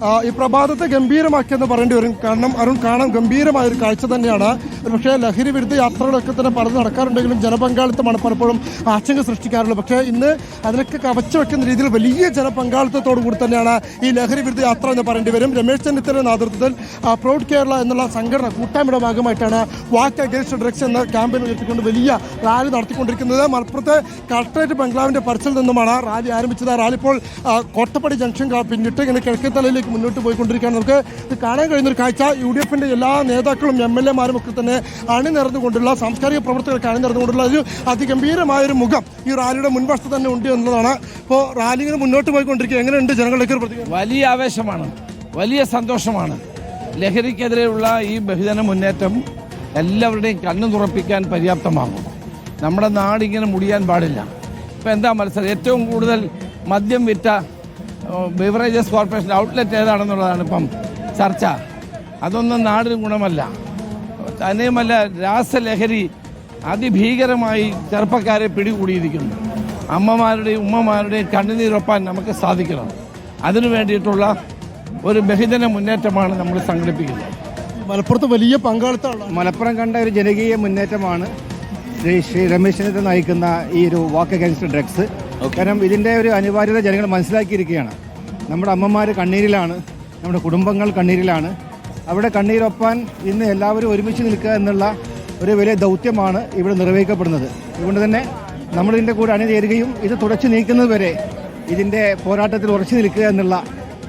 ഈ പ്രഭാതത്തെ ഗംഭീരമാക്കിയെന്ന് പറയേണ്ടി വരും. കാരണം അരുൺ കാണാൻ ഗംഭീരമായ ഒരു കാഴ്ച തന്നെയാണ്. പക്ഷേ ലഹരി വിരുദ്ധ യാത്രകളൊക്കെ തന്നെ പലത് നടക്കാറുണ്ടെങ്കിലും ജനപങ്കാളിത്തമാണ് പലപ്പോഴും ആശങ്ക സൃഷ്ടിക്കാറുള്ളത്. പക്ഷേ ഇന്ന് അതിനൊക്കെ കവച്ചു വെക്കുന്ന രീതിയിൽ വലിയ ജനപങ്കാളിത്തത്തോടു കൂടി തന്നെയാണ് ഈ ലഹരി വിരുദ്ധ യാത്ര എന്ന് പറയേണ്ടി വരും. രമേശ് ചെന്നിത്തലയുടെ നേതൃത്വത്തിൽ പ്രൗഡ് കേരള എന്നുള്ള സംഘടന കൂട്ടായ്മയുടെ ഭാഗമായിട്ടാണ് വാക്ക് അഗേൻസ്റ്റ് ഡ്രഗ്സ് എന്ന ക്യാമ്പയിൻ ഉയർത്തിക്കൊണ്ട് വലിയ റാലി നടത്തിക്കൊണ്ടിരിക്കുന്നത്. മലപ്പുറത്തെ കളക്ടറേറ്റ് ബംഗ്ലാവിന്റെ പരിസരത്ത് നിന്നുമാണ് റാലി ആരംഭിച്ചത്. റാലി ഇപ്പോൾ കോട്ടപ്പടി ജംഗ്ഷൻ പിന്നിട്ട് ഇങ്ങനെ കിഴക്കേത്തലയിലേക്ക് മുന്നോട്ട് പോയിക്കൊണ്ടിരിക്കുകയാണ്. നമുക്ക് ഇത് കാണാൻ കഴിയുന്ന ഒരു കാഴ്ച. യു ഡി എഫിന്റെ എല്ലാ നേതാക്കളും എം എൽ എമാരും ഒക്കെ തന്നെ അണിനിറന്നുകൊണ്ടുള്ള സാംസ്കാരിക പ്രവർത്തകർക്ക് അണിനിറന്നുകൊണ്ടുള്ള ഒരു അതിഗംഭീരമായ ഒരു മുഖം ഈ റാലിയുടെ മുൻവശത്ത് തന്നെ ഉണ്ട് എന്നതാണ് ഇപ്പോൾ റാലി ഇങ്ങനെ മുന്നോട്ട് പോയിക്കൊണ്ടിരിക്കുക. എങ്ങനെയുണ്ട് ജനങ്ങളിലേക്ക് ഒരു പ്രതികരണം? വലിയ ആവേശമാണ്. വലിയ സന്തോഷമാണ്. ലഹരിക്കെതിരെയുള്ള ഈ ബഹുജന മുന്നേറ്റം എല്ലാവരുടെയും കണ്ണു തുറപ്പിക്കാൻ പര്യാപ്തമാകും. നമ്മുടെ നാടിങ്ങനെ മുടിയാൻ പാടില്ല. ഇപ്പം എന്താ മത്സരം? ഏറ്റവും കൂടുതൽ മദ്യം വിറ്റ ബിവറേജസ് കോർപ്പറേഷൻ ഔട്ട്ലെറ്റ് ഏതാണെന്നുള്ളതാണ് ഇപ്പം ചർച്ച. അതൊന്നും നാടിന് ഗുണമല്ല. തന്നെയുമല്ല രാസലഹരി അതിഭീകരമായി ചെറുപ്പക്കാരെ പിടികൂടിയിരിക്കുന്നു. അമ്മമാരുടെയും ഉമ്മമാരുടെയും കണ്ണുനീരൊപ്പാൻ നമുക്ക് സാധിക്കണം. അതിനു വേണ്ടിയിട്ടുള്ള ഒരു ബഹുജന മുന്നേറ്റമാണ് നമ്മൾ സംഘടിപ്പിക്കുന്നത്. മലപ്പുറത്ത് വലിയ പങ്കാളിത്തമാണ് മലപ്പുറം കണ്ട ഒരു ജനകീയ മുന്നേറ്റമാണ് ശ്രീ ശ്രീ രമേശ് ചെന്നിത്തല നയിക്കുന്ന ഈ ഒരു വാക്ക് അഗൈൻസ്റ്റ് ഡ്രഗ്സ് കാരണം ഇതിന്റെ ഒരു അനിവാര്യത ജനങ്ങൾ മനസ്സിലാക്കിയിരിക്കുകയാണ്. നമ്മുടെ അമ്മമാർ കണ്ണീരിലാണ് നമ്മുടെ കുടുംബങ്ങൾ കണ്ണീരിലാണ്. അവിടെ കണ്ണീരൊപ്പാൻ ഇന്ന് എല്ലാവരും ഒരുമിച്ച് നിൽക്കുക എന്നുള്ള ഒരു വലിയ ദൗത്യമാണ് ഇവിടെ നിർവഹിക്കപ്പെടുന്നത്. അതുകൊണ്ട് തന്നെ നമ്മളിതിന്റെ കൂടെ അണിചേരുകയും ഇത് തുടച്ചു നീക്കുന്നത് വരെ ഇതിന്റെ പോരാട്ടത്തിൽ ഉറച്ചു നിൽക്കുക എന്നുള്ള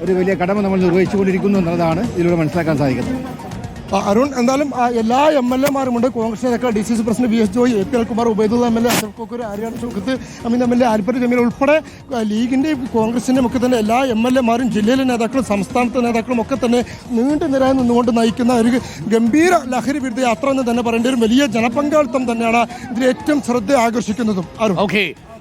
ഒരു വലിയ കടമ നമ്മൾ നിർവഹിച്ചുകൊണ്ടിരിക്കുന്നു എന്നുള്ളതാണ് ഇതിലൂടെ മനസ്സിലാക്കാൻ സാധിക്കുന്നത്. അരുൺ എന്തായാലും എല്ലാ എം എൽ എമാരുമുണ്ട് കോൺഗ്രസ് നേതാക്കൾ D C C president V S Joy A P അൽകുമാർ Ubaidullah M L A Asaf Kokkur Aryad Sukhath Ameen M L A ആൽപ്പറ്റ് Jameel ഉൾപ്പെടെ ലീഗിന്റെ ലീഗിന്റെയും കോൺഗ്രസിന്റെയും ഒക്കെ തന്നെ എല്ലാ എം എൽ എമാരും ജില്ലയിലെ നേതാക്കളും സംസ്ഥാനത്തെ നേതാക്കളും ഒക്കെ തന്നെ നീണ്ടു നിരായി നിന്നുകൊണ്ട് നയിക്കുന്ന ഒരു ഗംഭീര ലഹരി വിരുദ്ധ യാത്ര എന്ന് തന്നെ പറയേണ്ട ഒരു വലിയ ജനപങ്കാളിത്തം തന്നെയാണ് ഇതിൽ ഏറ്റവും ശ്രദ്ധ ആകർഷിക്കുന്നതും. അരുൺ.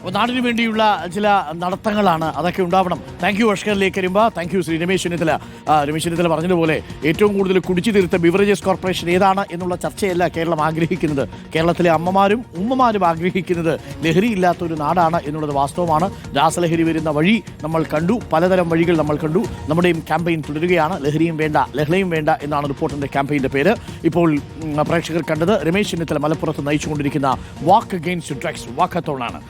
നാടിന് വേണ്ടിയുള്ള ചില നടത്തങ്ങളാണ് അതൊക്കെ ഉണ്ടാവണം. താങ്ക് യു അഷ്കറിലേക്ക് വരുമ്പോൾ താങ്ക് യു ശ്രീ രമേശ് ചെന്നിത്തല. രമേശ് ചെന്നിത്തല പറഞ്ഞതുപോലെ ഏറ്റവും കൂടുതൽ കുടിച്ചു തീർത്ത ബിവറേജസ് കോർപ്പറേഷൻ ഏതാണ് എന്നുള്ള ചർച്ചയല്ല കേരളം ആഗ്രഹിക്കുന്നത്. കേരളത്തിലെ അമ്മമാരും ഉമ്മമാരും ആഗ്രഹിക്കുന്നത് ലഹരി ഇല്ലാത്ത ഒരു നാടാണ് എന്നുള്ളത് വാസ്തവമാണ്. രാസലഹരി വരുന്ന വഴി നമ്മൾ കണ്ടു. പലതരം വഴികൾ നമ്മൾ കണ്ടു. നമ്മുടെയും ക്യാമ്പയിൻ തുടരുകയാണ്. ലഹരിയും വേണ്ട ലഹളയും വേണ്ട എന്നാണ് റിപ്പോർട്ടിന്റെ ക്യാമ്പയിന്റെ പേര്. ഇപ്പോൾ പ്രേക്ഷകർ കണ്ടത് രമേശ് ചെന്നിത്തല മലപ്പുറത്ത് നയിച്ചുകൊണ്ടിരിക്കുന്ന വാക്ക് അഗെയിൻസ്റ്റ് ഡ്രഗ്സ് വാക്കത്തോണാണ്